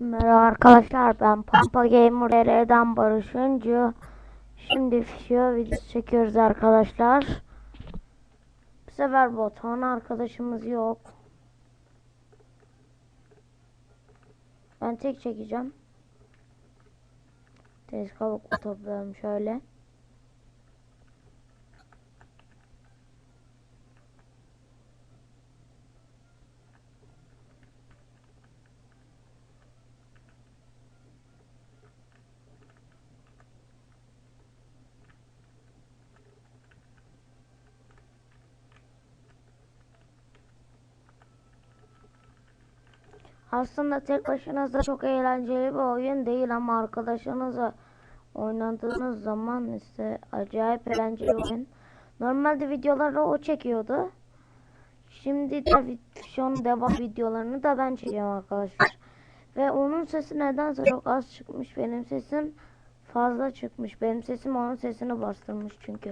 Merhaba arkadaşlar ben Pampa Gamer RR'den Barış'ıncı. Şimdi Fişio videosu çekiyoruz arkadaşlar. Bu sefer Botan arkadaşımız yok. Ben tek çekeceğim. Tez kabuk toplayalım şöyle. Aslında tek başınıza çok eğlenceli bir oyun değil ama arkadaşınızla oynadığınız zaman ise acayip eğlenceli oyun. Normalde videoları o çekiyordu. Şimdi de an devam videolarını da ben çekiyorum arkadaşlar. Ve onun sesi nedense çok az çıkmış. Benim sesim fazla çıkmış. Benim sesim onun sesini bastırmış çünkü.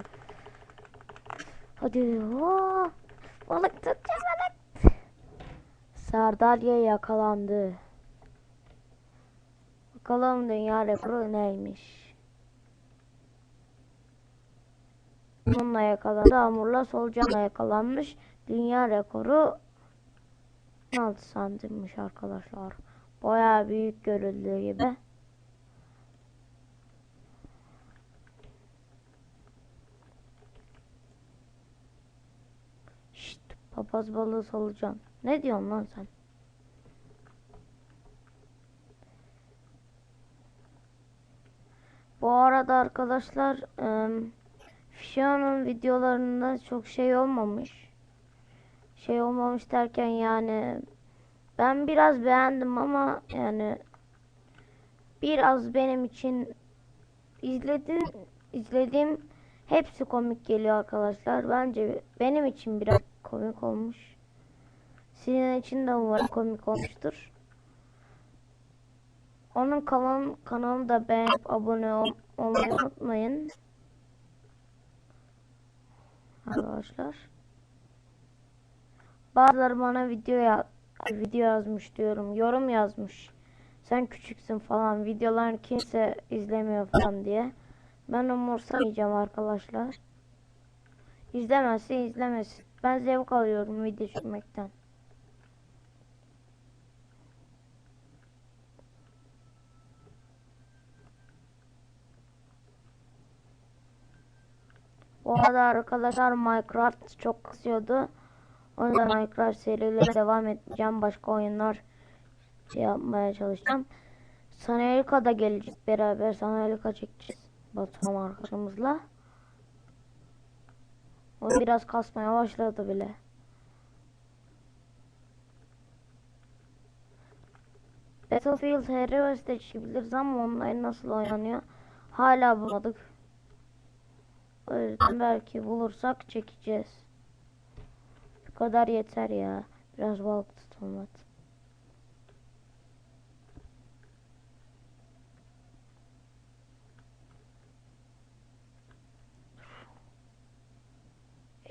Hadi. Oo, balık tutacağım. Sardalya yakalandı. Bakalım dünya rekoru neymiş. Bununla yakalandı. Hamurla solucanla yakalanmış. Dünya rekoru 16 santimmiş arkadaşlar. Baya büyük görüldüğü gibi. Papaz balığı solucan. Ne diyorsun lan sen? Bu arada arkadaşlar Fişan'ın videolarında çok şey olmamış. Şey olmamış derken yani ben biraz beğendim ama yani biraz benim için izledim izlediğim hepsi komik geliyor arkadaşlar. Bence benim için biraz komik olmuş. Sizin için de umarım komik olmuştur. Onun kanal, kanalını da beğenip abone ol, olmayı unutmayın. Arkadaşlar. Bazıları bana video ya video yazmış diyorum. Yorum yazmış. Sen küçüksün falan. Videolarını kimse izlemiyor falan diye. Ben umursamayacağım arkadaşlar. İzlemezse izlemesin. Ben zevk alıyorum video çekmekten. Bu arada arkadaşlar Minecraft çok kısıyordu. O yüzden Minecraft serilerine devam edeceğim. Başka oyunlar şey yapmaya çalışacağım. Sanalika da gelecek beraber. Sanalika çekeceğiz. Batuhan arkadaşımızla. O biraz kasmaya başladı bile. Battlefield Heroes de çekebiliriz ama online nasıl oynanıyor hala bulmadık. O yüzden belki bulursak çekeceğiz. Bu kadar yeter ya. Biraz balık tutalım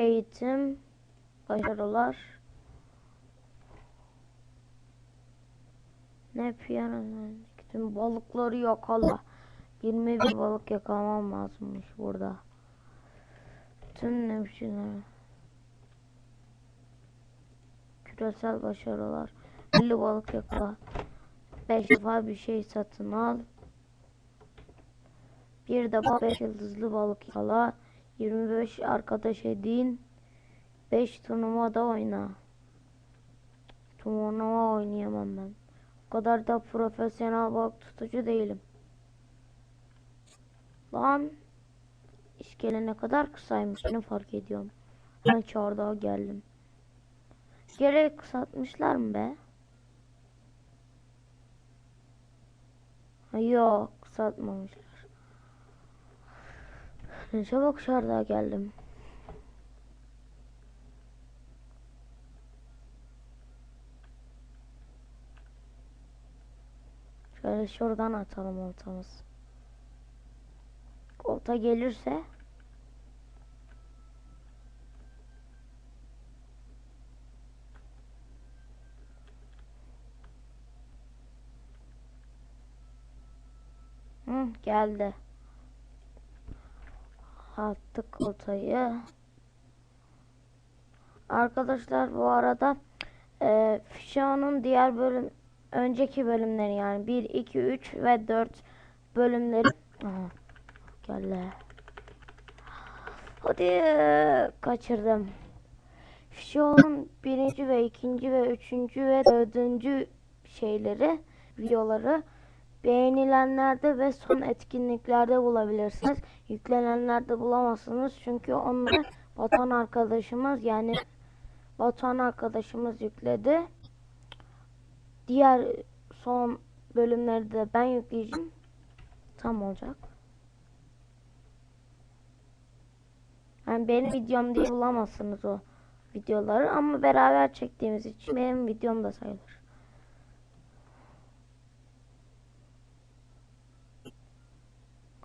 Eğitim, başarılar. Ne piyano tüm balıkları yakala. 21 balık yakalamam lazımmış burada. Tüm ne biçimler. Küresel başarılar. 50 balık yakala. 5 defa bir şey satın al. Bir defa 5 yıldızlı balık yakala. 25 arkadaş edin. 5 turnuvada oyna. Turnuva oynayamam ben. O kadar da profesyonel balık tutucu değilim. Lan İskele ne kadar kısaymış ne fark ediyorum. Ben çardağa geldim. Gerek kısaltmışlar mı be? Yok kısaltmamışlar. Çabuk çardağa geldim. Şöyle şuradan atalım oltamız. Olta gelirse Geldi. Attık oltayı. Arkadaşlar bu arada e, Fişan'ın diğer bölüm önceki bölümleri yani 1, 2, 3 ve 4 bölümleri Aha, geldi. Hadi kaçırdım. Fişan'ın birinci ve ikinci ve üçüncü ve dördüncü şeyleri videoları beğenilenlerde ve son etkinliklerde bulabilirsiniz. Yüklenenlerde bulamazsınız çünkü onları Batuhan arkadaşımız yani Batuhan arkadaşımız yükledi. Diğer son bölümleri de ben yükleyeceğim. Tam olacak. Yani benim videom diye bulamazsınız o videoları ama beraber çektiğimiz için benim videom da sayılır.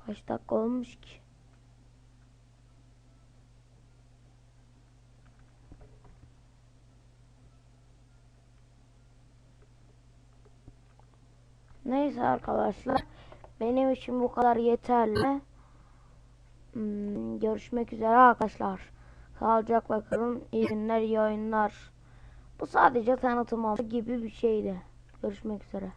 Kaç dakika olmuş ki? Neyse arkadaşlar. Benim için bu kadar yeterli. Hmm, görüşmek üzere arkadaşlar. Sağlıcakla kalın. İyi günler, iyi oyunlar. Bu sadece tanıtım oldu gibi bir şeydi. Görüşmek üzere.